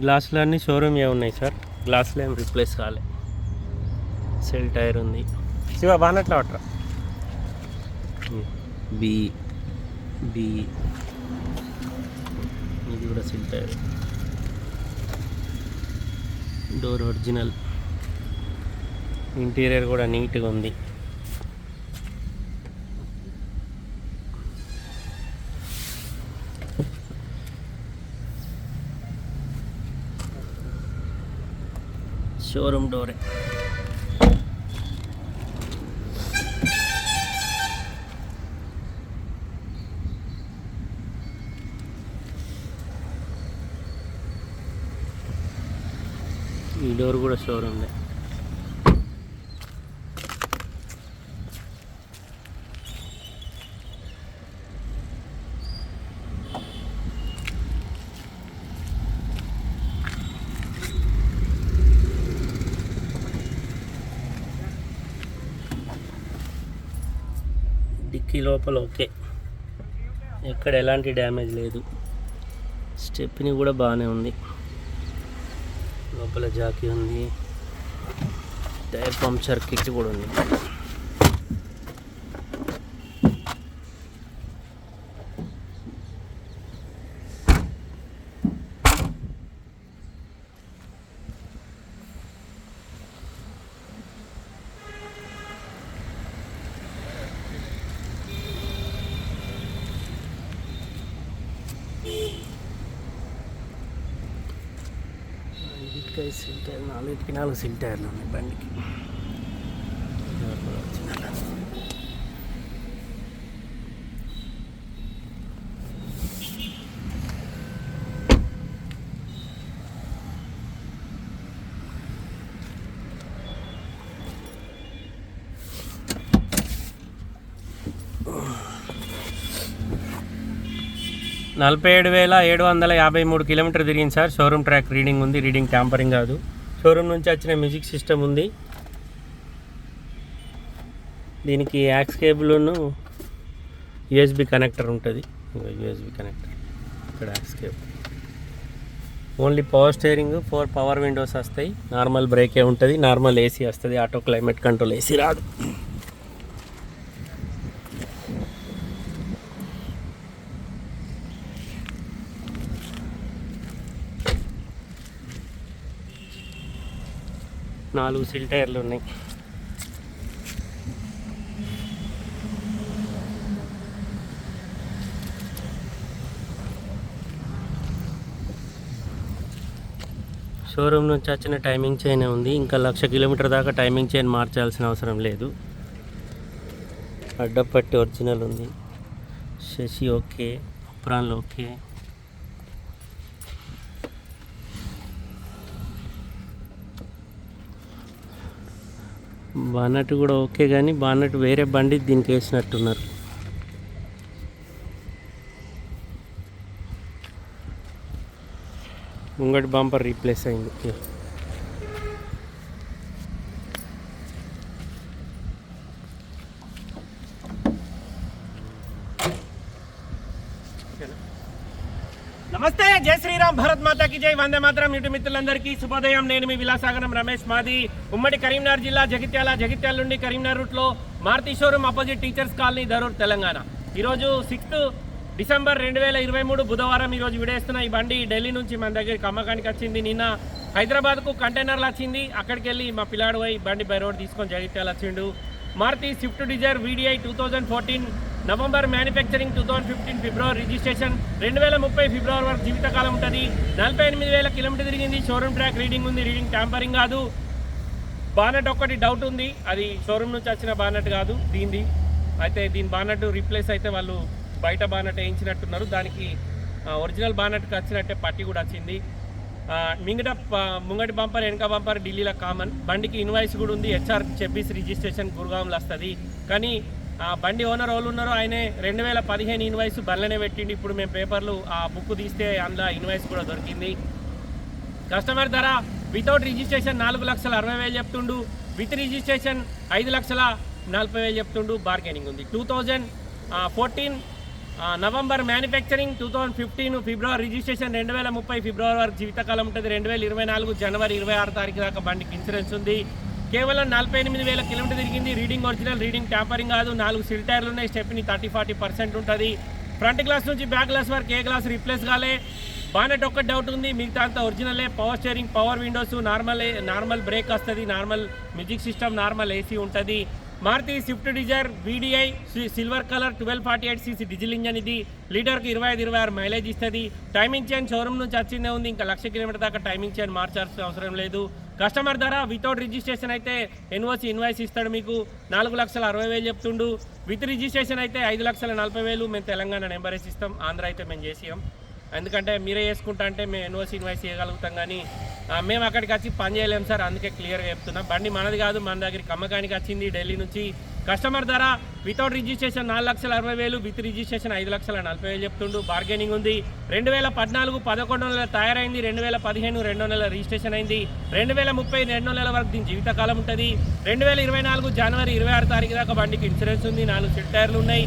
గ్లాసులు అన్నీ షోరూమ్ ఏ ఉన్నాయి సార్? గ్లాసులు ఏం రిప్లేస్ కాలే. సెల్ టైర్ ఉంది. శివ బానట్లా పట్టరా. బి బి. ఇది కూడా seal tyre. Door original. Interior కూడా నీట్గా ఉంది. షోరూమ్ డోరే ఈ డోర్ కూడా షోరూమ్దే డిక్కీ లోపల ఓకే. ఎక్కడ ఎలాంటి డ్యామేజ్ లేదు. స్టెప్ని కూడా బాగానే ఉంది. లోపల జాకీ ఉంది. టైర్ పంచర్ కిట్ కూడా ఉంది. ఐదుకి సిల్ టైర్ నాలుగు సిల్ టైర్లు ఉన్నాయి బండికి. నలభై ఏడు వేల ఏడు వందల యాభై మూడు కిలోమీటర్ తిరిగింది సార్. షోరూమ్ ట్రాక్ రీడింగ్ ఉంది రీడింగ్ ట్యాంపరింగ్ కాదు. షోరూమ్ నుంచి వచ్చిన మ్యూజిక్ సిస్టమ్ ఉంది. దీనికి యాక్స్ కేబుల్ను యూఎస్బి కనెక్టర్ ఉంటుంది. యూఎస్బి కనెక్టర్ ఇక్కడ aux cable. Only power steering four power windows వస్తాయి. నార్మల్ బ్రేకే ఉంటుంది నార్మల్ ఏసీ వస్తుంది. ఆటో క్లైమేట్ కంట్రోల్ ఏసీ రాదు. నాలుగు సిల్ టైర్లు ఉన్నాయి. షోరూమ్ నుంచి వచ్చిన టైమింగ్ చైన్ ఉంది. ఇంకా లక్ష కిలోమీటర్ దాకా టైమింగ్ చైన్ మార్చాల్సిన అవసరం లేదు. అడ్డపట్టి ఒరిజినల్ ఉంది. శశి ఓకే అప్రాన్లు ఓకే. బానట్ కూడా ఓకే కానీ బానట్ వేరే బండి దీనికి వేసినట్టున్నారు. ముంగటి బంపర్ రీప్లేస్ అయింది. నమస్తే జై శ్రీరామ్ భారత్ మాతాకి జై. వందే మాత్రం ఇటు మిత్రులందరికీ శుభోదయం. నేను మీ విలాసాగరం రమేష్. మాది ఉమ్మడి కరీంనగర్ జిల్లా జగిత్యాల జగిత్యాల నుండి కరీంనగర్ రూట్లో Maruti showroom opposite teachers colony Dharur Telangana. ఈరోజు సిక్స్త్ డిసెంబర్ రెండు వేల ఇరవై మూడు బుధవారం ఈరోజు విడేస్తున్న ఈ బండి ఢిల్లీ నుంచి మన దగ్గరికి అమ్మకానికి వచ్చింది. నిన్న హైదరాబాద్కు కంటైనర్లు వచ్చింది. అక్కడికి వెళ్ళి మా పిల్లాడు పోయి బండి బై రోడ్ తీసుకొని జగిత్యాల వచ్చిండు. Maruti Swift Dzire VDI two thousand fourteen November manufacturing two thousand fifteen February registration రెండు వేల ముప్పై ఫిబ్రవరి వరకు జీవితకాలం ఉంటుంది. నలభై ఎనిమిది వేల కిలోమీటర్ తిరిగింది. షోరూమ్ ట్రాక్ రీడింగ్ ఉంది. రీడింగ్ ట్యాంపరింగ్ కాదు. బానట్ ఒక్కటి డౌట్ ఉంది. అది షోరూమ్ నుంచి వచ్చిన బానట్ కాదు. దీనిది అయితే దీని బానట్ రీప్లేస్ అయితే వాళ్ళు బయట బానట్ వేయించినట్టున్నారు. దానికి ఒరిజినల్ బానట్కి వచ్చినట్టే పట్టి కూడా వచ్చింది. ఆ, మింగట ముంగటి బంపర్ వెనక బంపర్ ఢిల్లీలో కామన్. బండికి ఇన్వాయిస్ కూడా ఉంది. హెచ్ఆర్ చెప్పీస్ రిజిస్ట్రేషన్ గురుగాంలో వస్తుంది. కానీ ఆ బండి ఓనర్ వాళ్ళు ఉన్నారో ఆయనే రెండు వేల పదిహేను ఇన్వాయిస్ బండ్లనే పెట్టిండి. ఇప్పుడు మేము పేపర్లు ఆ బుక్ తీస్తే అందులో ఇన్వాయిస్ కూడా దొరికింది. కస్టమర్ ధర వితౌట్ రిజిస్ట్రేషన్ నాలుగు లక్షల అరవై వేలు చెప్తుండు. విత్ రిజిస్ట్రేషన్ ఐదు లక్షల నలభై వేలు చెప్తుండు. బార్గెనింగ్ ఉంది. Two thousand fourteen November manufacturing two thousand fifteen February registration రెండు వేల ముప్పై ఫిబ్రవరి వరకు జీవితకాలం ఉంటుంది. రెండు వేల ఇరవై నాలుగు జనవరి ఇరవై ఆరు తారీఖు దాకా బండికి ఇన్సూరెన్స్ ఉంది. కేవలం నలభై ఎనిమిది వేల కిలోమీటర్ తిరిగింది. రీడింగ్ ఒరిజినల్ రీడింగ్ ట్యాంపరింగ్ కాదు. నాలుగు సిల్ టైర్లు ఉన్నాయి. స్టెప్ని థర్టీ ఫార్టీ పర్సెంట్ ఉంటుంది. ఫ్రంట్ గ్లాస్ నుంచి బ్యాక్ గ్లాస్ వరకు ఏ గ్లాస్ రీప్లేస్ కాలే. బానెట్ ఒక్క డౌట్ ఉంది. మిగతా అంతా ఒరిజినలే power steering power windows normal normal brake వస్తుంది. Normal music system normal AC ఉంటుంది. Maruti Swift Dzire VDI silver colour twelve forty eight CC diesel engine ఇది. లీటర్కి ఇరవై ఐదు ఇరవై ఆరు మైలేజ్ ఇస్తుంది. టైమింగ్ చైన్ షోరూమ్ నుంచి వచ్చిందే ఉంది. ఇంకా లక్ష కిలోమీటర్ దాకా టైమింగ్ చైన్ మార్చాల్సిన అవసరం లేదు. కస్టమర్ ధర వితౌట్ రిజిస్ట్రేషన్ అయితే ఎన్ఓసి ఇన్వాయిస్ ఇస్తాడు మీకు. నాలుగు లక్షల అరవై వేలు చెప్తుండు. విత్ రిజిస్ట్రేషన్ అయితే ఐదు లక్షల నలభై వేలు. మేము తెలంగాణ నెంబర్ వేసి ఇస్తాం ఆంధ్ర అయితే మేము చేసినాం ఎందుకంటే మీరే చేసుకుంటా అంటే మేము ఎన్ఓసి ఇన్వాయిస్ చేయగలుగుతాం కానీ మేము అక్కడికి వచ్చి పని చేయలేము సార్. అందుకే క్లియర్గా చెప్తున్నాం. బండి మనది కాదు. మన దగ్గరికి అమ్మకానికి వచ్చింది ఢిల్లీ నుంచి. కస్టమర్ ధర వితౌట్ రిజిస్ట్రేషన్ నాలుగు లక్షల అరవై వేలు విత్ రిజిస్ట్రేషన్ ఐదు లక్షల నలభై వేలు చెప్తుండు. బార్గెనింగ్ ఉంది. రెండు వేల పద్నాలుగు పదకొండు నెలల తయారైంది. రెండు వేల పదిహేను రెండో నెలల రిజిస్ట్రేషన్ అయింది. రెండు వేల ముప్పై రెండో నెలల వరకు దీని జీవితకాలం ఉంటుంది. రెండు వేల ఇరవై నాలుగు జనవరి ఇరవై ఆరు తారీఖు దాకా బండికి ఇన్సూరెన్స్ ఉంది. నాలుగు సెట్ టైర్లు ఉన్నాయి.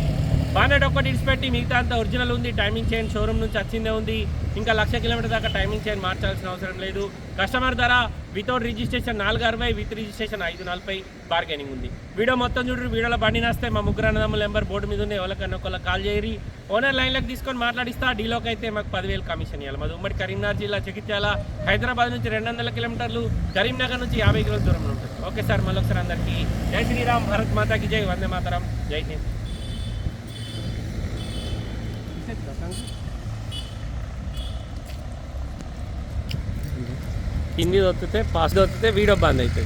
బానెట్ ఒక్కటి ఇడిచిపెట్టి మిగతా అంతా ఒరిజినల్ ఉంది టైమింగ్ చైన్ షోరూమ్ నుంచి వచ్చిందే ఉంది. ఇంకా లక్ష కిలోమీటర్ దాకా టైమింగ్ చైన్ మార్చాల్సిన అవసరం లేదు. కస్టమర్ ధర వితౌట్ రిజిస్ట్రేషన్ నాలుగు అరవై విత్ రిజిస్ట్రేషన్ ఐదు నలభై బార్గెనింగ్ ఉంది. వీడియో మొత్తం చూడరు వీడియోలో బండి నాస్తే మా ముగ్గురు అన్నదమ్ముల నెంబర్ బోర్డు మీద ఉంది ఎవరికన్నా ఒకళ్ళ కాల్ చేయరి. ఓనర్ లైన్లోకి తీసుకొని మాట్లాడిస్తా డీలోకి అయితే మాకు పదివేలు కమిషన్ ఇవ్వాలి మాది ఉమ్మడి కరీంనగర్ జిల్లా జగిత్యాల హైదరాబాద్ నుంచి రెండు వందల కిలోమీటర్లు కరీంనగర్ నుంచి యాభై కిలోల దూరంలో ఉంటుంది. ఓకే సార్ మళ్ళీ ఒకసారి అందరికీ జై శ్రీరామ్ భారత్ మాతాకి జై వందే మాతరం జై హింద్. కింది దొత్తితే పాస్ దొత్తితే వీడియో బంద్ అవుతుంది